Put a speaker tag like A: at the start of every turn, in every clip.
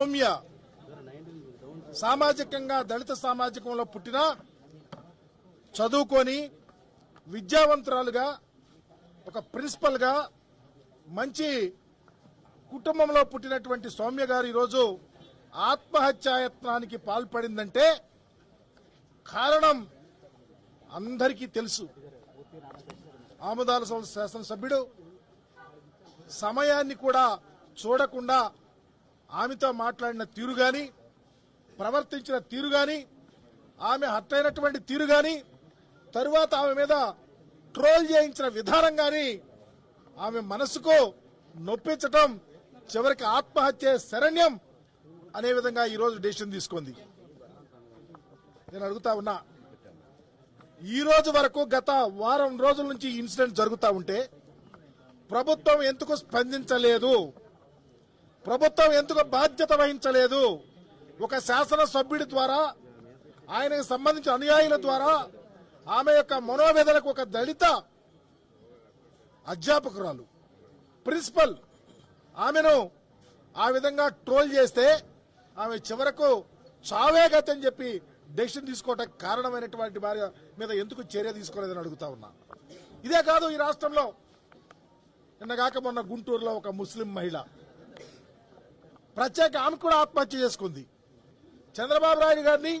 A: సౌమ్య సామాజికంగా దళిత సామాజికంలో పుట్టిన చదువుకొని విద్యావంతురాలుగా ఒక ప్రిన్సిపల్గా మంచి కుటుంబంలో పుట్టినటువంటి సౌమ్య గారు ఈరోజు ఆత్మహత్యాయత్నానికి పాల్పడిందంటే కారణం అందరికీ తెలుసు. ఆముదాల శాసనసభ్యుడు సమయాన్ని కూడా చూడకుండా ఆమెతో మాట్లాడిన తీరు గాని ప్రవర్తించిన తీరు గాని ఆమె హత్యైనటువంటి అయినటువంటి తీరు గాని తరువాత ఆమె మీద ట్రోల్ చేయించిన విధానం గాని ఆమె మనసుకు నొప్పించటం చివరికి ఆత్మహత్య శరణ్యం అనే విధంగా ఈరోజు డెసిషన్ తీసుకుంది. నేను అడుగుతా ఉన్నా ఈ రోజు వరకు గత వారం రోజుల నుంచి ఇన్సిడెంట్ జరుగుతూ ఉంటే ప్రభుత్వం ఎందుకు స్పందించలేదు? ప్రభుత్వం ఎందుకు బాధ్యత వహించలేదు? ఒక శాసన సభ్యుడి ద్వారా ఆయనకు సంబంధించిన అనుయాయుల ద్వారా ఆమె యొక్క మనోవేదనకు ఒక దళిత అధ్యాపకురాలు ప్రిన్సిపల్ ఆమెను ఆ విధంగా ట్రోల్ చేస్తే ఆమె చివరకు చావే గతి అని చెప్పి డెసిషన్ తీసుకోవటం కారణమైనటువంటి భార్య మీద ఎందుకు చర్య తీసుకోలేదని అడుగుతా ఉన్నా. ఇదే కాదు ఈ రాష్ట్రంలో. నిన్నగాక మొన్న గుంటూరులో ఒక ముస్లిం మహిళ ప్రత్యేక ఆమె కూడా ఆత్మహత్య చేసుకుంది. చంద్రబాబు నాయుడు గారిని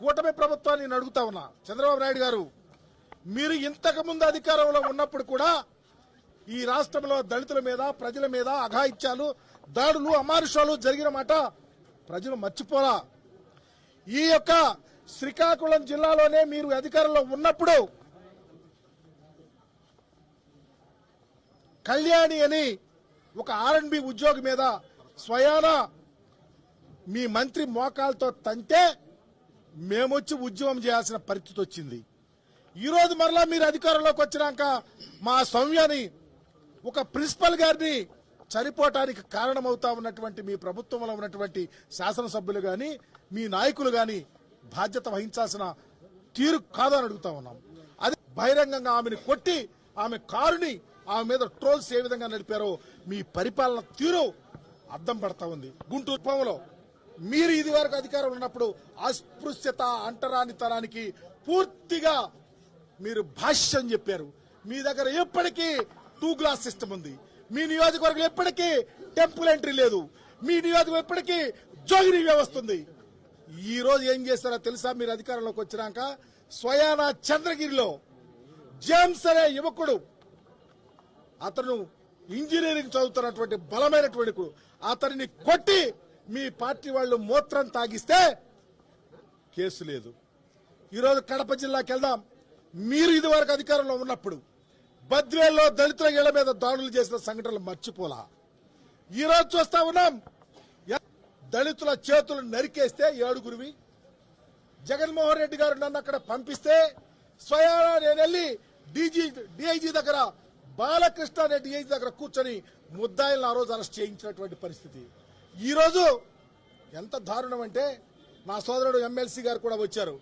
A: కూటమి ప్రభుత్వాన్ని నేను అడుగుతా ఉన్నా. చంద్రబాబు నాయుడు గారు మీరు ఇంతకు ముందు అధికారంలో ఉన్నప్పుడు కూడా ఈ రాష్ట్రంలో దళితుల మీద ప్రజల మీద అఘాయిత్యాలు దాడులు అమానుషాలు జరిగిన మాట ప్రజలు మర్చిపోరా. ఈ యొక్క శ్రీకాకుళం జిల్లాలోనే మీరు అధికారంలో ఉన్నప్పుడు కళ్యాణి అని ఒక ఆర్ఎండ్బి ఉద్యోగి మీద స్వయాన మీ మంత్రి మోకాలతో తంటే మేమొచ్చి ఉద్యమం చేయాల్సిన పరిస్థితి వచ్చింది. ఈరోజు మరలా మీరు అధికారంలోకి వచ్చినాక మా సౌమ్యాని ఒక ప్రిన్సిపల్ గారిని చనిపోవటానికి కారణమవుతా ఉన్నటువంటి మీ ప్రభుత్వంలో ఉన్నటువంటి శాసనసభ్యులు కానీ మీ నాయకులు కానీ బాధ్యత వహించాల్సిన తీరు కాదని అడుగుతా ఉన్నాం. అది బహిరంగంగా ఆమెను కొట్టి ఆమె కారుని ఆమె మీద ట్రోల్స్ ఏ విధంగా నడిపారో మీ పరిపాలన తీరు అద్దం పడతా ఉంది. గుంటూరు పొలంలో మీరు ఇది వరకు అధికారం ఉన్నప్పుడు అస్పృశ్యత అంటరానితనానికి పూర్తిగా మీరు భాష్యం చెప్పారు. మీ దగ్గర ఎప్పటికీ టూ గ్లాస్ సిస్టమ్ ఉంది. మీ నియోజకవర్గం ఎప్పటికీ టెంపుల్ ఎంట్రీ లేదు. మీ నియోజకవర్గం ఎప్పటికీ జోగిరి వ్యవస్థ ఉంది. ఈ రోజు ఏం చేస్తారో తెలుసా? మీరు అధికారంలోకి వచ్చినాక స్వయానా చంద్రగిరిలో జేమ్స్ అనే యువకుడు అతను ఇంజనీరింగ్ చదువుతున్నటువంటి బలమైనటువంటి అతనిని కొట్టి మీ పార్టీ వాళ్ళు మూత్రం తాగిస్తే కేసు లేదు. ఈరోజు కడప జిల్లాకి వెళ్దాం. మీరు ఇదివరకు అధికారంలో ఉన్నప్పుడు బద్వేల్లో దళితుల ఇళ్ళ మీద దాడులు చేసిన సంఘటనలు మర్చిపోలా. ఈ రోజు చూస్తా ఉన్నాం. దళితుల చేతులు నరికేస్తే ఏడుగురివి జగన్మోహన్ రెడ్డి గారు నన్ను అక్కడ పంపిస్తే స్వయానా నేను వెళ్ళి డీజీ డిఐజీ దగ్గర బాలకృష్ణ ఏజ్ దగ్గర కూర్చొని ముద్దాయిలను ఆ రోజు అరెస్ట్ చేయించినటువంటి పరిస్థితి. ఈరోజు ఎంత దారుణం అంటే నా సోదరుడు ఎమ్మెల్సీ గారు కూడా వచ్చారు.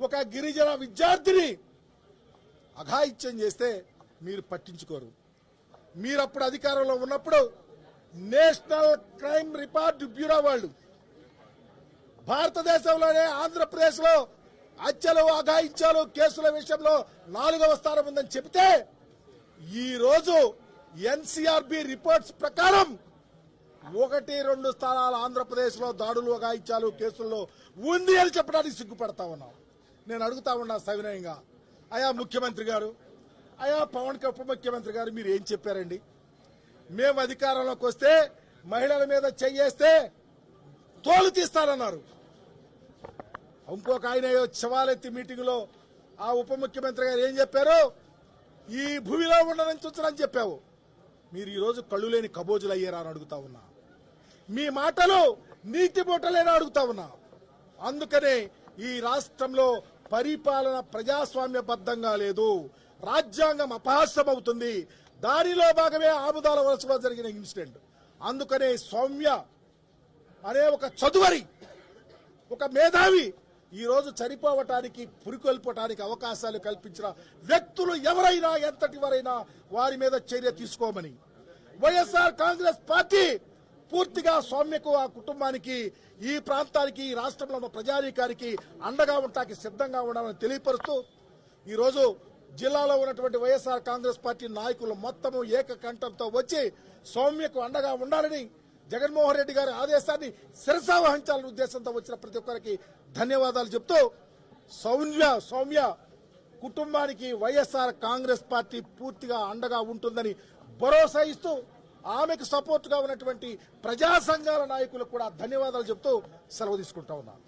A: ఒక గిరిజన విద్యార్థిని అఘాయిత్యం చేస్తే మీరు పట్టించుకోరు. మీరు అప్పుడు అధికారంలో ఉన్నప్పుడు నేషనల్ క్రైమ్ రికార్డ్ బ్యూరో వాళ్ళు భారతదేశంలోనే ఆంధ్రప్రదేశ్లో హత్యలు అఘాయిత్యాలు కేసుల విషయంలో నాలుగవ స్థానం ఉందని చెబితే ఈ రోజు ఎన్సీఆర్బి రిపోర్ట్స్ ప్రకారం ఒకటి రెండు స్థానాలు ఆంధ్రప్రదేశ్లో దాడులు గాయించాలు కేసుల్లో ఉంది అని చెప్పడానికి సిగ్గుపడతా ఉన్నాం. నేను అడుగుతా ఉన్నా సవినయంగా. అయా ముఖ్యమంత్రి గారు అయా పవన్ ఉప ముఖ్యమంత్రి గారు మీరు ఏం చెప్పారండి? మేము అధికారంలోకి వస్తే మహిళల మీద చెయ్యేస్తే తోలు తీస్తానన్నారు. ఇంకొక ఆయన శివాలెత్తి మీటింగ్లో ఆ ఉప ముఖ్యమంత్రి గారు ఏం చెప్పారు? ఈ భూమిలో ఉండాలని చూచరని చెప్పావు. మీరు ఈరోజు కళ్ళు లేని కబోజులు అయ్యారా అని అడుగుతా ఉన్నా. మీ మాటలు నీతి బొట్టలేని అడుగుతా ఉన్నా. అందుకనే ఈ రాష్ట్రంలో పరిపాలన ప్రజాస్వామ్యబద్ధంగా లేదు. రాజ్యాంగం అపహాస్యం అవుతుంది దానిలో భాగమే ఆముదాల వలసలో జరిగిన ఇన్సిడెంట్. అందుకనే సౌమ్య అనే ఒక చదువరి ఒక మేధావి ఈ రోజు చనిపోవటానికి పురికొల్పటానికి అవకాశాలు కల్పించిన వ్యక్తులు ఎవరైనా ఎంతటి వారైనా వారి మీద చర్య తీసుకోమని. వైఎస్ఆర్ కాంగ్రెస్ పార్టీ పూర్తిగా సౌమ్యకు ఆ కుటుంబానికి ఈ ప్రాంతానికి ఈ రాష్ట్రంలో ఉన్న ప్రజానీకానికి అండగా ఉండటానికి సిద్ధంగా ఉండాలని తెలియపరుస్తూ ఈరోజు జిల్లాలో ఉన్నటువంటి వైఎస్ఆర్ కాంగ్రెస్ పార్టీ నాయకులు మొత్తము ఏకకంఠంతో వచ్చి సౌమ్యకు అండగా ఉండాలని జగన్మోహన్ రెడ్డి గారి ఆదేశాన్ని శిరసావహించాలనే ఉద్దేశంతో వచ్చిన ప్రతి ఒక్కరికి ధన్యవాదాలు చెప్తూ సౌమ్య సౌమ్య కుటుంబానికి వైఎస్ఆర్ కాంగ్రెస్ పార్టీ పూర్తిగా అండగా ఉంటుందని భరోసా ఇస్తూ ఆమెకు సపోర్ట్గా ఉన్నటువంటి ప్రజా సంఘాల నాయకులకు కూడా ధన్యవాదాలు చెప్తూ సెలవు తీసుకుంటా ఉన్నాను.